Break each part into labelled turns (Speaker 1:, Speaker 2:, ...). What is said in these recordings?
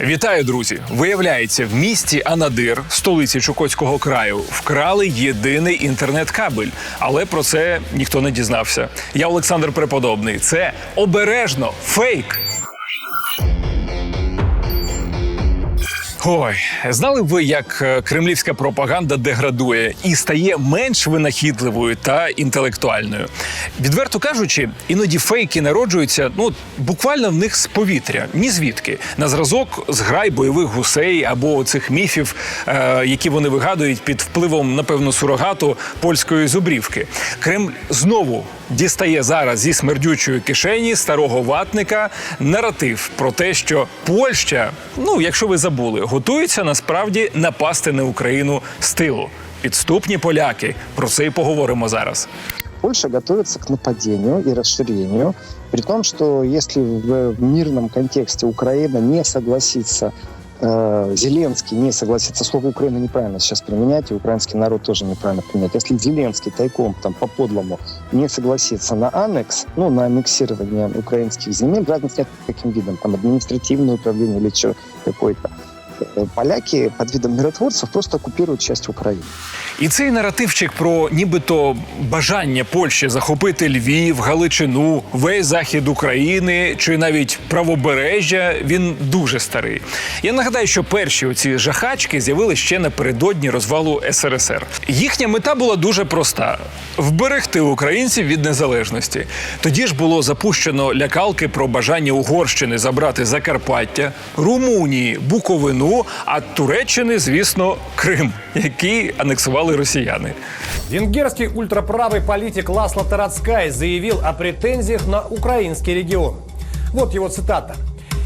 Speaker 1: Вітаю, друзі! Виявляється, в місті Анадир, столиці Чукотського краю, вкрали єдиний інтернет-кабель, але про це ніхто не дізнався. Я Олександр Преподобний. Це обережно фейк. Ой, знали ви, як е, кремлівська пропаганда деградує і стає менш винахідливою та інтелектуальною. Відверто кажучи, іноді фейки народжуються ну буквально в них з повітря, ні звідки. На зразок зграй бойових гусей або цих міфів, е, які вони вигадують під впливом, напевно, сурогату польської зубрівки. Кремль знову дістає зараз зі смердючої кишені старого ватника наратив про те, що Польща, ну якщо ви забули, готується насправді напасти на Україну з тилу. Підступні поляки. Про це і поговоримо зараз.
Speaker 2: Польша готовится к нападению и расширению, при том, что если в мирном контексте Украина не согласится, э, Зеленский не согласится, слово Украина неправильно сейчас применять, и украинский народ тоже неправильно применять. Если Зеленский тайком, там, по-подлому не согласится на аннекс, ну, на аннексирование украинских земель, разницы нет каким видом, там, административное управление или что какой-то, э, поляки под видом миротворцев просто оккупируют часть Украины.
Speaker 1: І цей наративчик про нібито бажання Польщі захопити Львів, Галичину, весь захід України чи навіть правобережжя він дуже старий. Я нагадаю, що перші оці жахачки з'явилися ще напередодні розвалу СРСР. Їхня мета була дуже проста: вберегти українців від незалежності. Тоді ж було запущено лякалки про бажання Угорщини забрати Закарпаття, Румунії, Буковину, а Туреччини, звісно, Крим, який анексували росіяни.
Speaker 3: Венгерский ультраправый политик Ласло Тарацкай заявил о претензиях на украинский регион. Вот его цитата.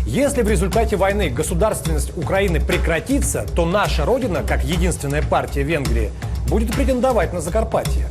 Speaker 3: Если в результате войны государственность Украины прекратится, то наша родина, как единственная партия Венгрии, будет претендовать на Закарпатье.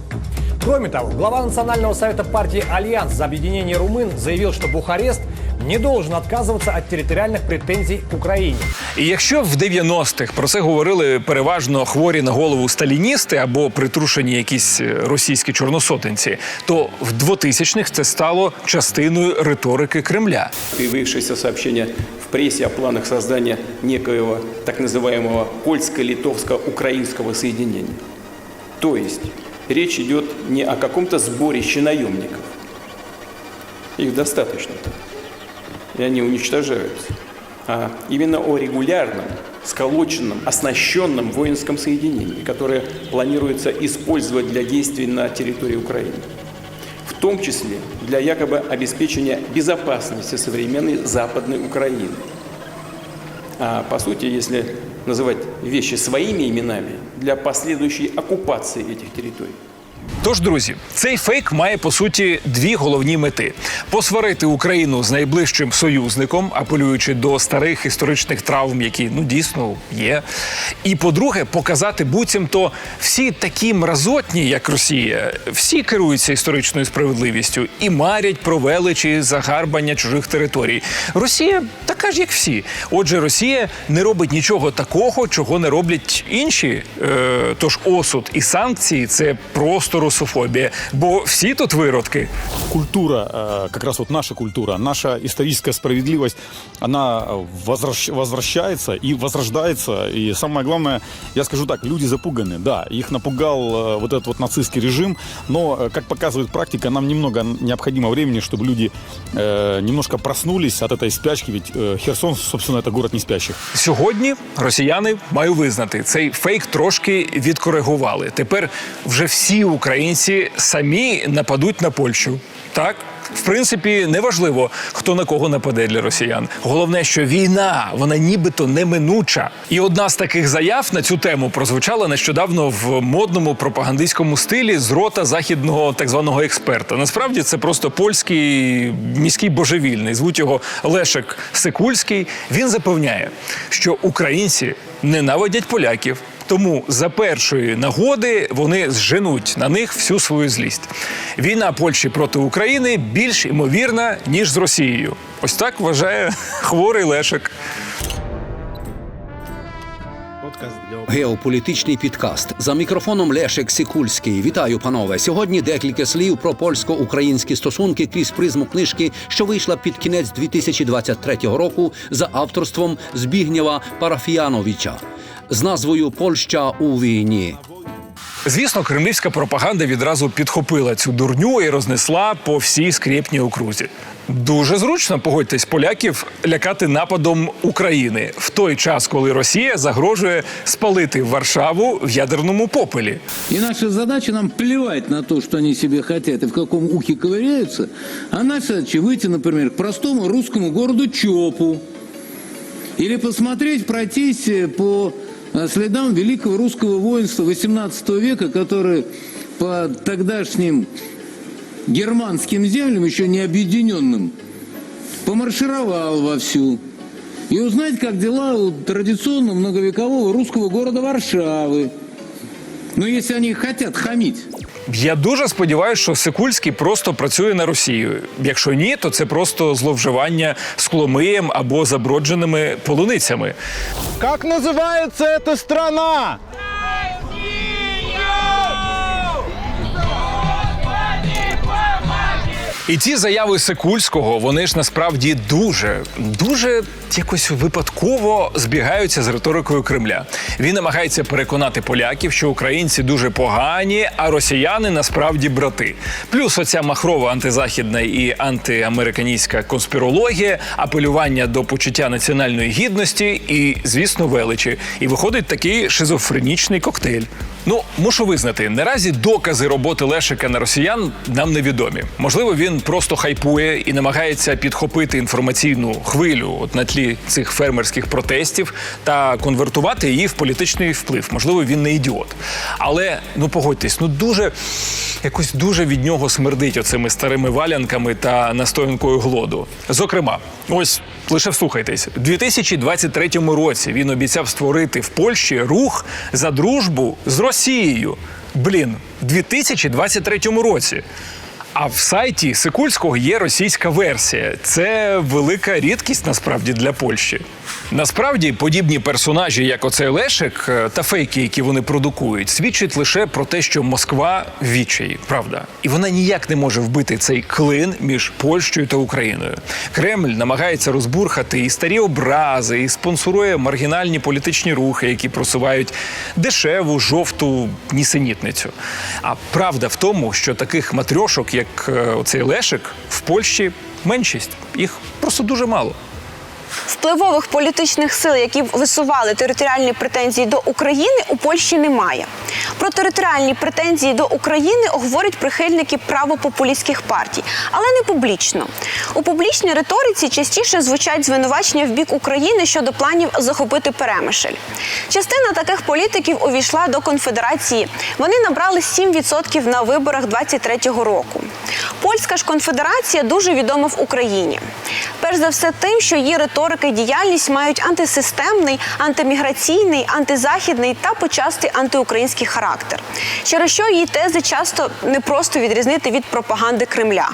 Speaker 3: Кроме того, глава Национального совета партии «Альянс за объединение румын» заявил, что Бухарест не должен отказываться от территориальных претензий к Украине.
Speaker 1: І якщо в 90-х про це говорили переважно хворі на голову сталіністи або притрушені якісь е, російські чорносотенці, то в 2000-х це стало частиною риторики Кремля.
Speaker 4: Появившиеся сообщения в прессе о планах создания некоего так называемого польско-литовско-украинского соединения. То есть речь идет не о каком-то сборище наемников. Их достаточно. И они уничтожаются. А именно о регулярном, сколоченном, оснащенном воинском соединении, которое планируется использовать для действий на территории Украины в том числе для якобы обеспечения безопасности современной Западной Украины. А по сути, если называть вещи своими именами, для последующей оккупации этих территорий.
Speaker 1: Тож, друзі, цей фейк має по суті дві головні мети: посварити Україну з найближчим союзником, апелюючи до старих історичних травм, які ну дійсно є. І по-друге, показати буцімто всі такі мразотні, як Росія, всі керуються історичною справедливістю і марять про величі загарбання чужих територій. Росія така ж, як всі. Отже, Росія не робить нічого такого, чого не роблять інші. Е, тож осуд і санкції це просто русофобія, бо всі тут виродки.
Speaker 5: культура, э, как раз вот наша культура, наша историческая справедливость, она э, возвращ- возвращается и возрождается. И самое главное, я скажу так, люди запуганы. Да, их напугал э, вот этот вот нацистский режим, но, э, как показывает практика, нам немного необходимо времени, чтобы люди э, немножко проснулись от этой спячки, ведь э, Херсон, собственно, это город не спящих.
Speaker 1: Сьогодні росіяни маю визнати, цей фейк трошки відкоригували. Тепер вже всі українці самі нападуть на Польщу. Так, в принципі, неважливо, хто на кого нападе для росіян. Головне, що війна, вона нібито неминуча. І одна з таких заяв на цю тему прозвучала нещодавно в модному пропагандистському стилі з рота західного так званого експерта. Насправді це просто польський міський божевільний. Звуть його Лешек Сикульський. Він запевняє, що українці ненавидять поляків. Тому за першої нагоди вони зженуть на них всю свою злість. Війна Польщі проти України більш імовірна ніж з Росією. Ось так вважає хворий Лешек.
Speaker 6: Геополітичний підкаст за мікрофоном Лешек Сікульський. Вітаю, панове. Сьогодні декілька слів про польсько-українські стосунки крізь призму книжки, що вийшла під кінець 2023 року за авторством Збігнєва Парафіяновича з назвою Польща у війні.
Speaker 1: Звісно, кремлівська пропаганда відразу підхопила цю дурню і рознесла по всій скрєпній окрузі. Дуже зручно, погодьтесь, поляків лякати нападом України в той час, коли Росія загрожує спалити Варшаву в ядерному попелі.
Speaker 7: И наша задача нам плевать на то, что они себе хотят и в каком ухе ковыряются, а наша задача выйти, например, к простому русскому городу Чопу или посмотреть, пройтись э, по э, следам великого русского воинства XVIII века, которое по тогдашним германским землям, еще не объединенным, помаршировал вовсю. И узнать, как дела у традиционного многовекового русского города Варшавы. Ну, если они хотят хамить.
Speaker 1: Я дуже сподіваюся, що Сикульський просто працює на Росію. Якщо ні, то це просто зловживання скломиєм або забродженими полуницями.
Speaker 8: Як називається ця страна?
Speaker 1: І ці заяви Сикульського, вони ж насправді дуже, дуже якось випадково збігаються з риторикою Кремля. Він намагається переконати поляків, що українці дуже погані, а росіяни насправді брати. Плюс оця махрова антизахідна і антиамериканістська конспірологія, апелювання до почуття національної гідності і, звісно, величі. І виходить такий шизофренічний коктейль. Ну, мушу визнати, наразі докази роботи Лешика на росіян нам невідомі. Можливо, він просто хайпує і намагається підхопити інформаційну хвилю от на тлі цих фермерських протестів та конвертувати її в політичний вплив. Можливо, він не ідіот. Але ну погодьтесь, ну дуже якось дуже від нього смердить оцими старими валянками та настоянкою глоду. Зокрема, ось лише вслухайтесь, у 2023 році він обіцяв створити в Польщі рух за дружбу з Росією. Блін, в 2023 році. А в сайті Сикульського є російська версія. Це велика рідкість насправді для Польщі. Насправді, подібні персонажі, як оцей Лешик е, та фейки, які вони продукують, свідчать лише про те, що Москва відчаї, правда, і вона ніяк не може вбити цей клин між Польщею та Україною. Кремль намагається розбурхати і старі образи, і спонсорує маргінальні політичні рухи, які просувають дешеву жовту нісенітницю. А правда в тому, що таких матрьошок, як е, оцей Лешик, в Польщі меншість. Їх просто дуже мало.
Speaker 9: Впливових політичних сил, які висували територіальні претензії до України, у Польщі немає. Про територіальні претензії до України говорять прихильники правопопулістських партій, але не публічно. У публічній риториці частіше звучать звинувачення в бік України щодо планів захопити Перемишль. Частина таких політиків увійшла до конфедерації. Вони набрали 7% на виборах 23-го року. Польська ж конфедерація дуже відома в Україні. Перш за все, тим, що її риторика і діяльність мають антисистемний, антиміграційний, антизахідний та почасти антиукраїнський характер, через що її тези часто не просто відрізнити від пропаганди Кремля.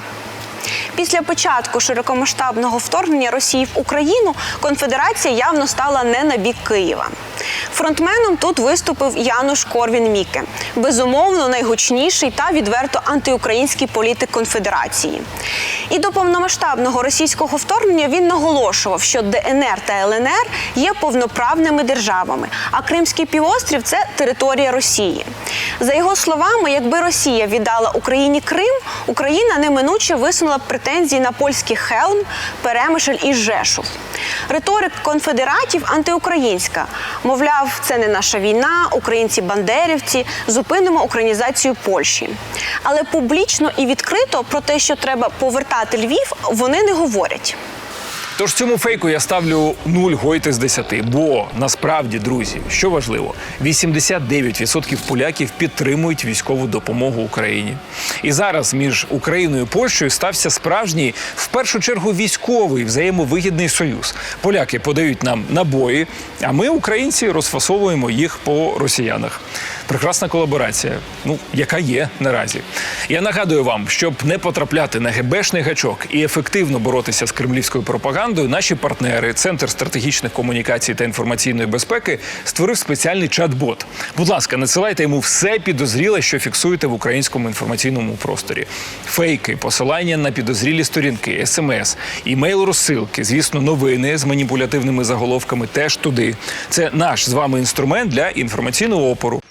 Speaker 9: Після початку широкомасштабного вторгнення Росії в Україну конфедерація явно стала не на бік Києва. Фронтменом тут виступив Януш Корвін Міке, безумовно найгучніший та відверто антиукраїнський політик конфедерації. І до повномасштабного російського вторгнення він наголошував, що ДНР та ЛНР є повноправними державами, а Кримський півострів це територія Росії. За його словами, якби Росія віддала Україні Крим, Україна неминуче висунула б претензії на польський Хелм, Перемишль і Жешув. Риторик конфедератів антиукраїнська. Мовляв, це не наша війна, українці-бандерівці, зупинимо українізацію Польщі. Але публічно і відкрито про те, що треба повертати Львів, вони не говорять.
Speaker 1: Тож цьому фейку я ставлю 0 гойти з 10, бо насправді, друзі, що важливо, 89% поляків підтримують військову допомогу Україні. І зараз між Україною і Польщею стався справжній, в першу чергу, військовий взаємовигідний союз. Поляки подають нам набої, а ми, українці, розфасовуємо їх по росіянах. Прекрасна колаборація, ну яка є наразі. Я нагадую вам, щоб не потрапляти на гебешний гачок і ефективно боротися з кремлівською пропагандою. Пропагандою наші партнери, Центр стратегічних комунікацій та інформаційної безпеки, створив спеціальний чат-бот. Будь ласка, надсилайте йому все підозріле, що фіксуєте в українському інформаційному просторі. Фейки, посилання на підозрілі сторінки, смс, імейл розсилки, звісно, новини з маніпулятивними заголовками теж туди. Це наш з вами інструмент для інформаційного опору.